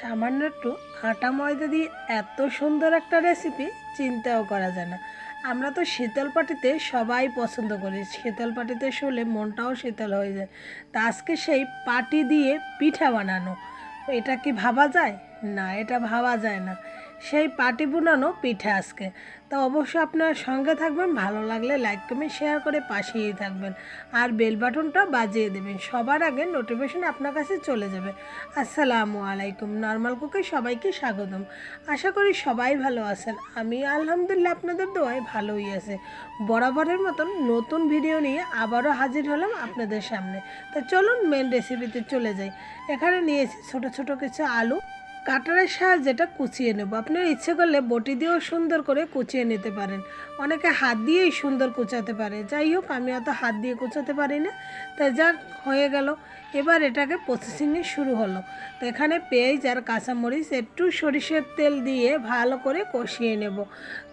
সামান্য একটু আটা ময়দা দিয়ে এত সুন্দর একটা রেসিপি চিন্তাও করা যায় না। আমরা তো শীতল পাটিতে সবাই পছন্দ করি। শীতল পাটিতে শুলে মনটাও শীতল হয়ে যায়। তা আজকে সেই পাটি দিয়ে পিঠা বানানো। এটা কি ভাবা যায়? না, এটা ভাবা যায় না। সেই পাটি বুনানো পিঠা আজকে। তা অবশ্যই আপনার সঙ্গে থাকবেন, ভালো লাগলে লাইক কমেন্ট শেয়ার করে পাশেই থাকবেন। আর বেল বাটনটা বাজিয়ে দেবেন, সবার আগে নোটিফিকেশন আপনার কাছে চলে যাবে। আসসালামু আলাইকুম নর্মাল কুকে সবাইকে স্বাগতম। আশা করি সবাই ভালো আছেন। আমি আলহামদুলিল্লাহ আপনাদের দোয়ায় ভালোই আছে। বরাবরের মতন নতুন ভিডিও নিয়ে আবারও হাজির হলাম আপনাদের সামনে। তো চলুন মেন রেসিপিতে চলে যাই। এখানে নিয়েছি ছোট ছোট কিছু আলু। কাটারের সাহায্যে এটা কুচিয়ে নেব। আপনার ইচ্ছে করলে বটি দিয়েও সুন্দর করে কুচিয়ে নিতে পারেন। অনেকে হাত দিয়েই সুন্দর কুচাতে পারে। যাই হোক, আমি অত হাত দিয়ে কুচাতে পারি না। তাই যাক, হয়ে গেল। এবার এটাকে প্রসেসিংয়ে শুরু হলো। তো এখানে পেঁয়াজ আর কাঁচামরিচ একটু সরিষের তেল দিয়ে ভালো করে কষিয়ে নেব।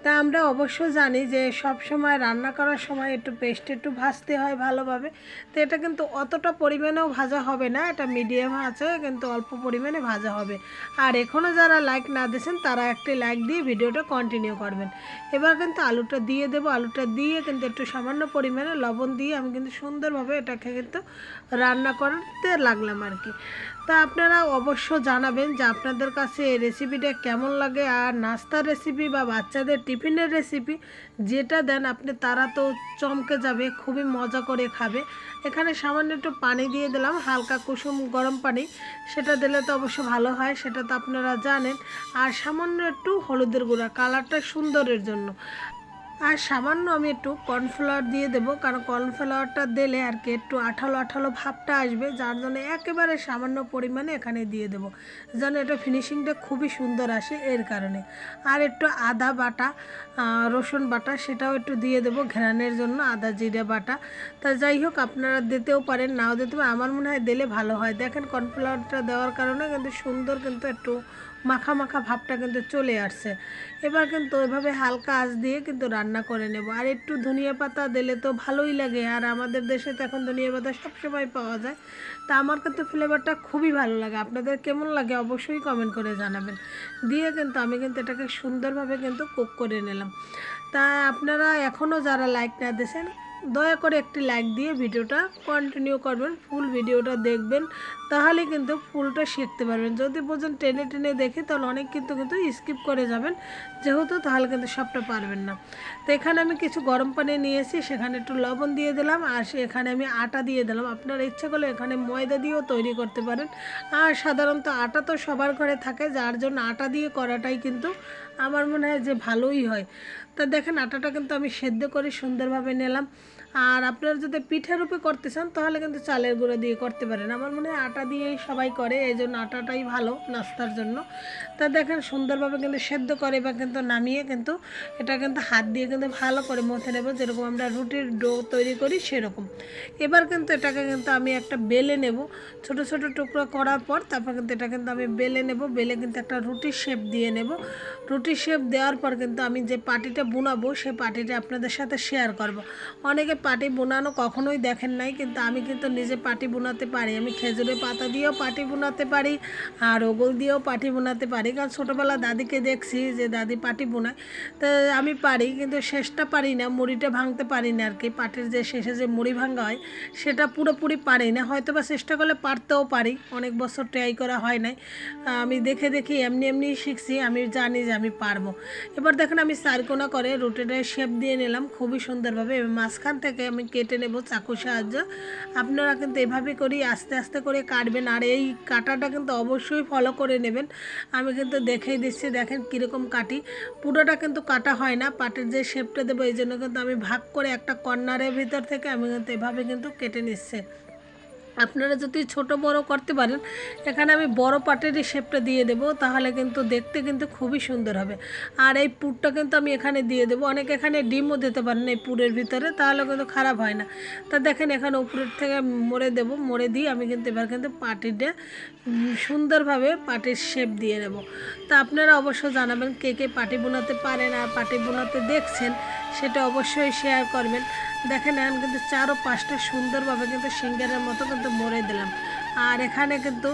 তা আমরা অবশ্য জানি যে সব সময় রান্না করার সময় একটু পেস্ট একটু ভাজতে হয় ভালোভাবে। তো এটা কিন্তু অতটা পরিমাণেও ভাজা হবে না, এটা মিডিয়াম আছে, কিন্তু অল্প পরিমাণে ভাজা হবে। আর এখনও যারা লাইক না দিয়েছেন, তারা একটি লাইক দিয়ে ভিডিওটা কন্টিনিউ করবেন। এবার কিন্তু আলুটা দিয়ে দেবো। আলুটা দিয়ে কিন্তু একটু সামান্য পরিমাণে লবণ দিয়ে আমি কিন্তু সুন্দরভাবে এটাকে কিন্তু রান্না করতে লাগলাম আর কি। তা আপনারা অবশ্য জানাবেন যে আপনাদের কাছে এই রেসিপিটা কেমন লাগে আর নাস্তার রেসিপি বা বাচ্চাদের টিফিনের রেসিপি যেটা দেন আপনি তারা তো চমকে যাবে, খুবই মজা করে খাবে। এখানে সামান্য একটু পানি দিয়ে দিলাম, হালকা কুসুম গরম পানি। সেটা দিলে তো অবশ্য ভালো হয়, সেটা তো আপনারা জানেন। আর সামান্য একটু হলুদের গুঁড়া কালারটা সুন্দরের জন্য। আর সামান্য আমি একটু কর্নফ্লাওয়ার দিয়ে দেবো, কারণ কর্নফ্লাওয়ারটা দিলে আর কি একটু আঠালো আঠালো ভাবটা আসবে, যার জন্য একেবারে সামান্য পরিমাণে এখানে দিয়ে দেবো। যেন এটা ফিনিশিংটা খুবই সুন্দর আসে এর কারণে। আর একটু আদা বাটা রসুন বাটা, সেটাও একটু দিয়ে দেবো ঘ্রাণের জন্য, আদা জিরে বাটা। তা যাই হোক, আপনারা দিতেও পারেন, নাও দিতে পারেন, আমার মনে হয় দিলে ভালো হয়। দেখেন কর্নফ্লাওয়ারটা দেওয়ার কারণে কিন্তু সুন্দর কিন্তু একটু মাখা মাখা ভাবটা কিন্তু চলে আসছে। এবার কিন্তু ওইভাবে হালকা আঁচ দিয়ে কিন্তু রান্না করে নেব। আর একটু ধনিয়া পাতা দিলে তো ভালোই লাগে। আর আমাদের দেশে তো এখন ধনিয়া পাতা সবসময় পাওয়া যায়। তা আমার কিন্তু ফ্লেভারটা খুবই ভালো লাগে। আপনাদের কেমন লাগে অবশ্যই কমেন্ট করে জানাবেন। দিয়ে কিন্তু আমি কিন্তু এটাকে সুন্দরভাবে কিন্তু কুক করে নিলাম। তা আপনারা এখনও যারা লাইক না দিয়েছেন দয়া করে একটি লাইক দিয়ে ভিডিওটা কন্টিনিউ করবেন ফুল ভিডিওটা দেখবেন, তাহলে কিন্তু ফুলটা শিখতে পারবেন। যদি বোঝেন টেনে টেনে দেখে, তাহলে অনেক কিন্তু কিন্তু স্কিপ করে যাবেন, যেহেতু তাহলে কিন্তু সবটা পারবেন না। তো এখানে আমি কিছু গরম পানি নিয়েছি, সেখানে একটু লবণ দিয়ে দিলাম, আর সে- এখানে আমি আটা দিয়ে দিলাম। আপনারা ইচ্ছে করলে এখানে ময়দা দিয়েও তৈরি করতে পারেন। আর সাধারণত আটা তো সবার ঘরে থাকে, যার জন্য আটা দিয়ে করাটাই কিন্তু আমার মনে হয় যে ভালোই হয়। তা দেখেন আটাটা কিন্তু আমি সেদ্ধ করে সুন্দরভাবে নিলাম। আর আপনারা যদি পিঠা রূপে করতে চান, তাহলে কিন্তু চালের গুঁড়ো দিয়ে করতে পারেন। আমার মনে হয় আটা দিয়েই সবাই করে, এই জন্য আটাটাই ভালো নাস্তার জন্য। তা দেখেন, সুন্দরভাবে কিন্তু সেদ্ধ করে বা কিন্তু নামিয়ে কিন্তু এটা কিন্তু হাত দিয়ে কিন্তু ভালো করে মথে নেব। যেরকম আমরা রুটির ডো তৈরি করি, সেরকম। এবার কিন্তু এটাকে কিন্তু আমি একটা বেলে নেব। ছোট ছোট টুকরো করার পর তারপর কিন্তু এটা কিন্তু আমি বেলে নেব। বেলে কিন্তু একটা রুটির শেপ দিয়ে নেব। রুটির শেপ দেওয়ার পর কিন্তু আমি যে পাটিটা বুনাবো সেই পাটিটা আপনাদের সাথে শেয়ার করব। অনেকে পাটি বোনানো কখনোই দেখেন নাই, কিন্তু আমি কিন্তু নিজে পাটি বোনাতে পারি। আমি খেজুরের পাতা দিয়েও পাটি বোনাতে পারি আর ওগল দিয়েও পাটি বোনাতে পারি। কারণ ছোটোবেলা দাদিকে দেখছি যে দাদি পাটি বোনায়, তো আমি পারি, কিন্তু শেষটা পারি না, মুড়িটা ভাঙতে পারি না আর কি। পাটির যে শেষে যে মুড়ি ভাঙা হয়, সেটা পুরোপুরি পারি না। হয়তো বা চেষ্টা করলে পারতেও পারি, অনেক বছর ট্রাই করা হয় নাই। আমি দেখে দেখি, এমনি এমনি শিখছি, আমি জানি যে আমি পারব। এবার দেখেন আমি চারকোনা করে রুটিটা শেপ দিয়ে নিলাম, খুবই সুন্দরভাবে। মাঝখান থেকে আমি কেটে নেব চাকুর সাহায্য। আপনারা কিন্তু এভাবে করি আস্তে আস্তে করে কাটবেন। আর এই কাটাটা কিন্তু অবশ্যই ফলো করে নেবেন। আমি কিন্তু দেখেই দিচ্ছি, দেখেন কীরকম কাটি পুরোটা কিন্তু কাটা হয় না, পাটের যে শেপটা দেবো, এই জন্য কিন্তু আমি ভাগ করে একটা কর্নারের ভিতর থেকে আমি কিন্তু এভাবে কিন্তু কেটে নিচ্ছে। আপনারা যদি ছোট বড় করতে পারেন, এখানে আমি বড় পাটেরই শেপটা দিয়ে দেবো, তাহলে কিন্তু দেখতে কিন্তু খুবই সুন্দর হবে। আর এই পুরটা কিন্তু আমি এখানে দিয়ে দেবো। অনেক এখানে ডিমও দিতে পারেন এই পুরের ভিতরে, তাহলে কিন্তু খারাপ হয় না। তা দেখেন এখানে উপরের থেকে মরে দেবো, মরে দিয়ে আমি কিন্তু এবার কিন্তু পাটিটা সুন্দরভাবে পাটির শেপ দিয়ে নেব। তা আপনারা অবশ্য জানাবেন কে কে পাটি বোনাতে পারেন আর পাটি বোনাতে দেখছেন। সেটা অবশ্যই শেয়ার করবেন। দেখেন, এখন কিন্তু চারো পাঁচটা সুন্দরভাবে কিন্তু সিঙ্গারের মতো কিন্তু মরে দিলাম। আর এখানে কিন্তু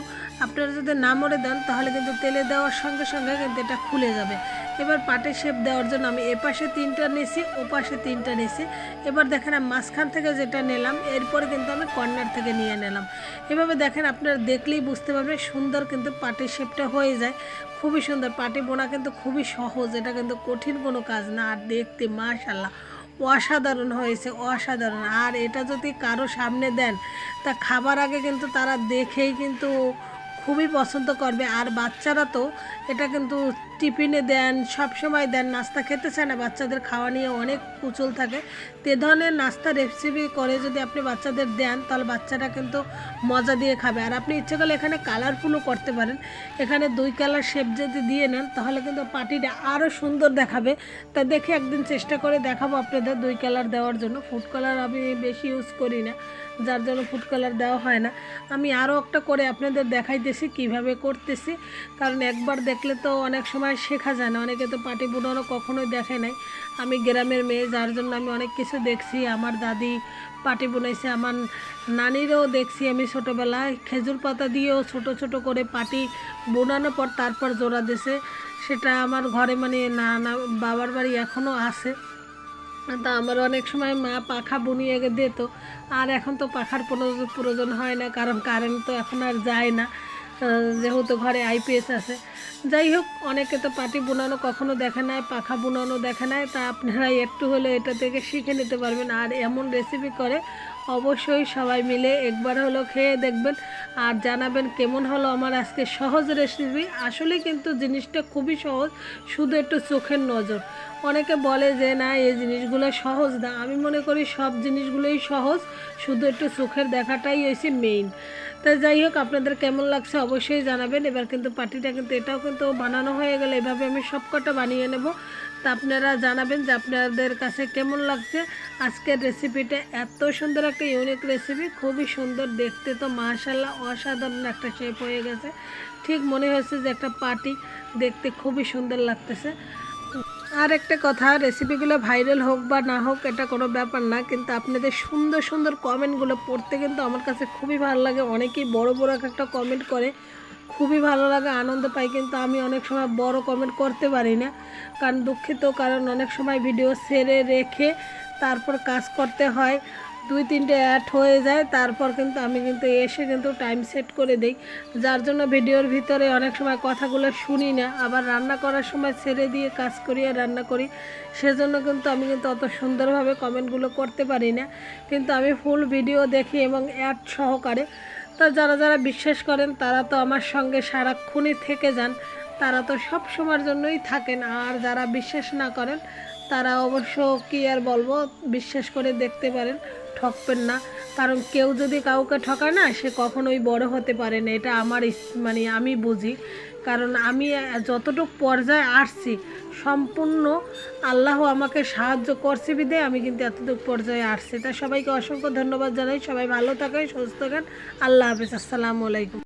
আপনারা যদি না মরে দেন, তাহলে কিন্তু তেলে দেওয়ার সঙ্গে সঙ্গে কিন্তু এটা খুলে যাবে। এবার পাটের শেপ দেওয়ার জন্য আমি এপাশে পাশে তিনটা নিয়েছি, ও পাশে তিনটা নিয়েছি। এবার দেখেন আমি মাঝখান থেকে যেটা নিলাম, এরপরে কিন্তু আমি কর্নার থেকে নিয়ে নিলাম। এভাবে দেখেন আপনারা দেখলেই বুঝতে পারবেন সুন্দর কিন্তু পাটের শেপটা হয়ে যায়। খুবই সুন্দর পাটি বোনা কিন্তু খুবই সহজ, এটা কিন্তু কঠিন কোনো কাজ না। আর দেখতে মাশাল্লাহ অসাধারণ হয়েছে, অসাধারণ। আর এটা যদি কারও সামনে দেন, তা খাবার আগে কিন্তু তারা দেখেই কিন্তু খুবই পছন্দ করবে। আর বাচ্চারা তো এটা কিন্তু টিফিনে দেন, সব সময় দেন, নাস্তা খেতে চায় না, বাচ্চাদের খাওয়া নিয়ে অনেক কুচল থাকে। তে ধরনের নাস্তা রেসিপি করে যদি আপনি বাচ্চাদের দেন, তাহলে বাচ্চাটা কিন্তু মজা দিয়ে খাবে। আর আপনি ইচ্ছে করলে এখানে কালারফুলও করতে পারেন। এখানে দুই কালার শেপ যদি দিয়ে নেন, তাহলে কিন্তু পার্টিটা আরও সুন্দর দেখাবে। তা দেখে একদিন চেষ্টা করে দেখাবো আপনাদের দুই কালার দেওয়ার জন্য। ফুড কালার আমি বেশি ইউজ করি না, যার জন্য ফুড কালার দেওয়া হয় না। আমি আরও একটা করে আপনাদের দেখাইতেছি, কীভাবে করতেছি। কারণ একবার দেখলে তো অনেক সময় শেখা যায় না। অনেকে তো পাটি বুনানো কখনোই দেখে নাই। আমি গ্রামের মেয়ে, যার জন্য আমি অনেক কিছু দেখছি। আমার দাদি পাটি বুনাইছে, আমার নানিরও দেখছি আমি ছোটোবেলায়। খেজুর পাতা দিয়েও ছোট ছোট করে পাটি বোনানোর পর তারপর জোড়া দিছে। সেটা আমার ঘরে মানে না না বাবার বাড়ি এখনও আছে। তা আমার অনেক সময় মা পাখা বুনিয়ে দিত। আর এখন তো পাখার কোনো প্রয়োজন হয় না, কারণ কারেন্ট তো এখন আর যায় না। যেহেতু ঘরে আইপিএস আছে। যাই হোক, অনেকে তো পাটি বোনানো কখনো দেখে নাই, পাখা বোনানো দেখে নাই, তা আপনারা একটু হলে এটা থেকে শিখে নিতে পারবেন। আর এমন রেসিপি করে অবশ্যই সবাই মিলে একবার হলো খেয়ে দেখবেন আর জানাবেন কেমন হলো আমার আজকে সহজ রেসিপি আসলে কিন্তু জিনিসটা খুবই সহজ, শুধু একটু চোখের নজর। অনেকে বলে যে, না, এই জিনিসগুলো সহজ না। আমি মনে করি সব জিনিসগুলোই সহজ, শুধু একটু চোখের দেখাটাই হয়েছে মেইন তা যাই হোক, আপনাদের কেমন লাগছে অবশ্যই জানাবেন। এবার কিন্তু পার্টিটা কিন্তু এটাও কিন্তু বানানো হয়ে গেলে। এভাবে আমি সব কটা বানিয়ে নেব। তা আপনারা জানাবেন যে, আপনাদের কাছে কেমন লাগছে? আজকের রেসিপিটা এত সুন্দর একটা ইউনিক রেসিপি খুবই সুন্দর, দেখতে তো মাশাল্লাহ অসাধারণ একটা শেপ হয়ে গেছে। ঠিক মনে হয়েছে যে, একটা পার্টি দেখতে খুবই সুন্দর লাগতেছে। আর একটা কথা রেসিপিগুলো ভাইরাল হোক বা না হোক, এটা কোনো ব্যাপার না, কিন্তু আপনাদের সুন্দর সুন্দর কমেন্টগুলো পড়তে কিন্তু আমার কাছে খুবই ভালো লাগে। অনেকেই বড় বড় এক একটা কমেন্ট করে, খুবই ভালো লাগে, আনন্দ পাই কিন্তু আমি অনেক সময় বড় কমেন্ট করতে পারি না। কারণ দুঃখিত, কারণ অনেক সময় ভিডিও সেরে রেখে তারপর কাজ করতে হয়। দুই তিনটে অ্যাড হয়ে যায়, তারপর কিন্তু আমি কিন্তু এসে কিন্তু টাইম সেট করে দিই। যার জন্য ভিডিওর ভিতরে অনেক সময় কথাগুলো শুনি না, আবার রান্না করার সময় ছেড়ে দিয়ে কাজ করি আর রান্না করি। সেজন্য কিন্তু আমি কিন্তু অত সুন্দরভাবে কমেন্টগুলো করতে পারি না। কিন্তু আমি ফুল ভিডিও দেখি এবং অ্যাড সহকারে। তা যারা যারা বিশ্বাস করেন, তারা তো আমার সঙ্গে সারাক্ষণই থেকে যান। তারা তো সব সময়ের জন্যই থাকেন। আর যারা বিশ্বাস না করেন, তারা অবশ্য কি আর বলব, বিশ্বাস করে দেখতে পারেন। ঠকবেন না। কারণ কেউ যদি কাউকে ঠকায় না, সে কখনোই বড় হতে পারে না। এটা আমার মানে আমি বুঝি। কারণ আমি যতটুকু পর্যায়ে আসছি, সম্পূর্ণ আল্লাহ আমাকে সাহায্য করছে বিদে আমি কিন্তু এতটুকু পর্যায়ে আসছি। তা সবাইকে অসংখ্য ধন্যবাদ জানাই। সবাই ভালো থাকেন, সুস্থ থাকেন। আল্লাহ হাফিজ। আসসালামু আলাইকুম।